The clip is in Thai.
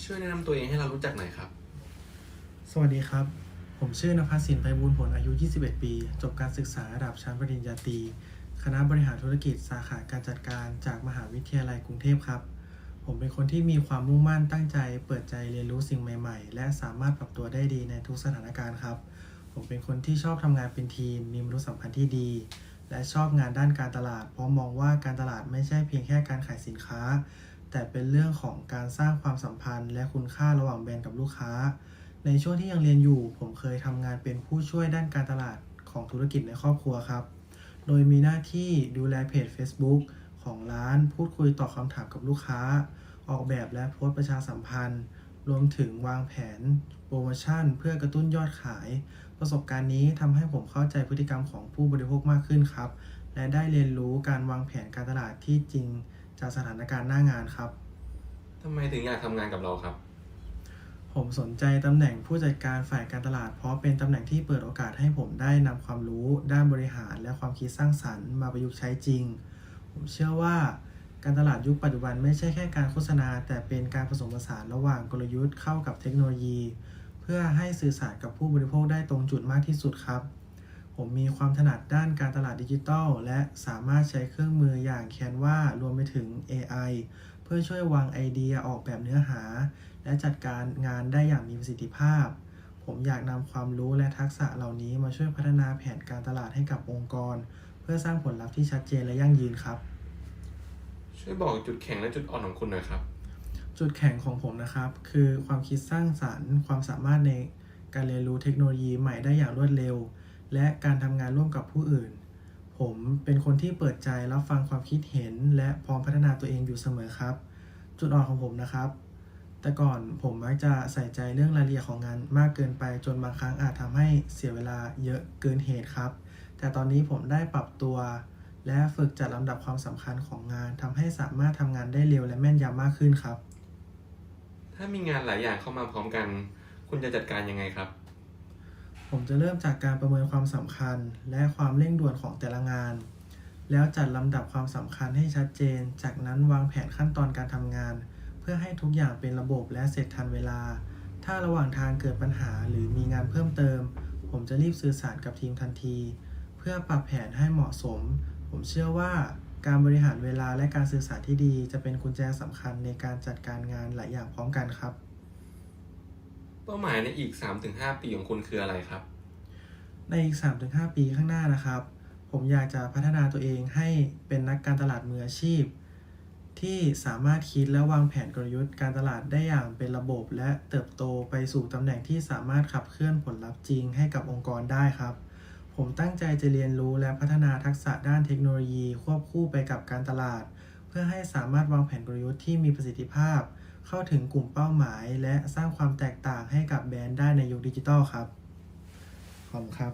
ช่วยแนะนำตัวเองให้เรารู้จักหน่อยครับ สวัสดีครับ ผมชื่อนภัสสินไพบูลย์ผลอายุ 21 ปี จบการศึกษาระดับชั้นปริญญาตรี คณะบริหารธุรกิจสาขาการจัดการจากมหาวิทยาลัยกรุงเทพครับ ผมเป็นคนที่มีความมุ่งมั่นตั้งใจ เปิดใจเรียนรู้สิ่งใหม่ๆ และสามารถปรับตัวได้ดีในทุกสถานการณ์ครับ ผมเป็นคนที่ชอบทำงานเป็นทีม มีมนุษยสัมพันธ์ที่ดี และชอบงานด้านการตลาด เพราะมองว่าการตลาดไม่ใช่เพียงแค่การขายสินค้า แต่เป็นเรื่องของการสร้างความสัมพันธ์ และคุณค่าระหว่างแบรนด์กับลูกค้า ในช่วงที่ยังเรียนอยู่ ผมเคยทำงานเป็นผู้ช่วยด้านการตลาดของธุรกิจในครอบครัวครับ โดยมีหน้าที่ดูแลเพจ Facebook ของร้านพูดคุยตอบคำถามกับลูกค้า ออกแบบและโพสต์ประชาสัมพันธ์ รวมถึงวางแผน โปรโมชั่น เพื่อกระตุ้นยอดขาย ประสบการณ์นี้ทำให้ผมเข้าใจพฤติกรรมของผู้บริโภคมากขึ้นครับ และได้เรียนรู้การวางแผนการตลาดที่จริง จากสถานการณ์หน้างานครับ ทำไมถึงอยากทำงานกับเราครับ ผมสนใจตำแหน่งผู้จัดการฝ่ายการตลาด เพราะเป็นตำแหน่งที่เปิดโอกาสให้ผมได้นำความรู้ ด้านบริหาร และความคิดสร้างสรรค์มาประยุกต์ใช้จริง ผมเชื่อว่าการตลาดยุคปัจจุบันไม่ใช่แค่การโฆษณา แต่เป็นการผสมผสานระหว่างกลยุทธ์เข้ากับเทคโนโลยี เพื่อให้สื่อสารกับผู้บริโภคได้ตรงจุดมากที่สุดครับ ผมมีความถนัดด้านการตลาดดิจิทัล และสามารถใช้เครื่องมืออย่าง Canva รวมไปถึง AI เพื่อช่วยวางไอเดียออกแบบเนื้อหา และจัดการงานได้อย่างมีประสิทธิภาพ ผมอยากนำความรู้และทักษะเหล่านี้มาช่วยพัฒนาแผนการตลาดให้กับองค์กร เพื่อสร้างผลลัพธ์ที่ชัดเจนและยั่งยืนครับ ช่วยบอกจุดแข็งและจุดอ่อนของคุณหน่อยครับ จุดแข็งของผมนะครับ คือความคิดสร้างสรรค์ ความสามารถในการเรียนรู้เทคโนโลยีใหม่ได้อย่างรวดเร็ว และการทำงานร่วมกับผู้อื่น ผมเป็นคนที่เปิดใจรับฟังความคิดเห็น และพร้อมพัฒนาตัวเองอยู่เสมอครับ จุดอ่อนของผมนะครับ แต่ก่อนผมมักจะใส่ใจเรื่องรายละเอียดของงานมากเกินไปจนบางครั้งอาจทำให้เสียเวลาเยอะเกินเหตุครับ แต่ตอนนี้ผมได้ปรับตัวและฝึกจัดลำดับความสำคัญของงานทำให้สามารถทำงานได้เร็วและแม่นยำมากขึ้นครับ ถ้ามีงานหลายอย่างเข้ามาพร้อมกัน คุณจะจัดการยังไงครับ ผมจะเริ่มจากการประเมินความสำคัญ และความเร่งด่วนของแต่ละงาน แล้วจัดลำดับความสำคัญให้ชัดเจน จากนั้นวางแผนขั้นตอนการทำงาน เพื่อให้ทุกอย่างเป็นระบบและเสร็จทันเวลา ถ้าระหว่างทางเกิดปัญหาหรือมีงานเพิ่มเติม ผมจะรีบสื่อสารกับทีมทันที เพื่อปรับแผนให้เหมาะสม ผมเชื่อว่าการบริหารเวลาและการสื่อสารที่ดี จะเป็นกุญแจสำคัญในการจัดการงานหลายอย่างพร้อมกันครับ เป้าหมายในอีก 3-5 ปีของคุณคืออะไรครับ ในอีก 3-5 ปีข้างหน้านะครับ ผมอยากจะพัฒนาตัวเองให้เป็นนักการตลาดมืออาชีพ ที่สามารถคิดและวางแผนกลยุทธ์การตลาดได้อย่างเป็นระบบ และเติบโตไปสู่ตำแหน่งที่สามารถขับเคลื่อนผลลัพธ์จริงให้กับองค์กรได้ครับผมตั้งใจจะเรียนรู้และพัฒนาทักษะด้านเทคโนโลยี ควบคู่ไปกับการตลาด เพื่อให้สามารถวางแผนกลยุทธ์ที่มีประสิทธิภาพ เข้าถึงกลุ่มเป้าหมาย และสร้างความแตกต่างให้กับแบรนด์ได้ในยุคดิจิทัลครับ ขอบคุณครับ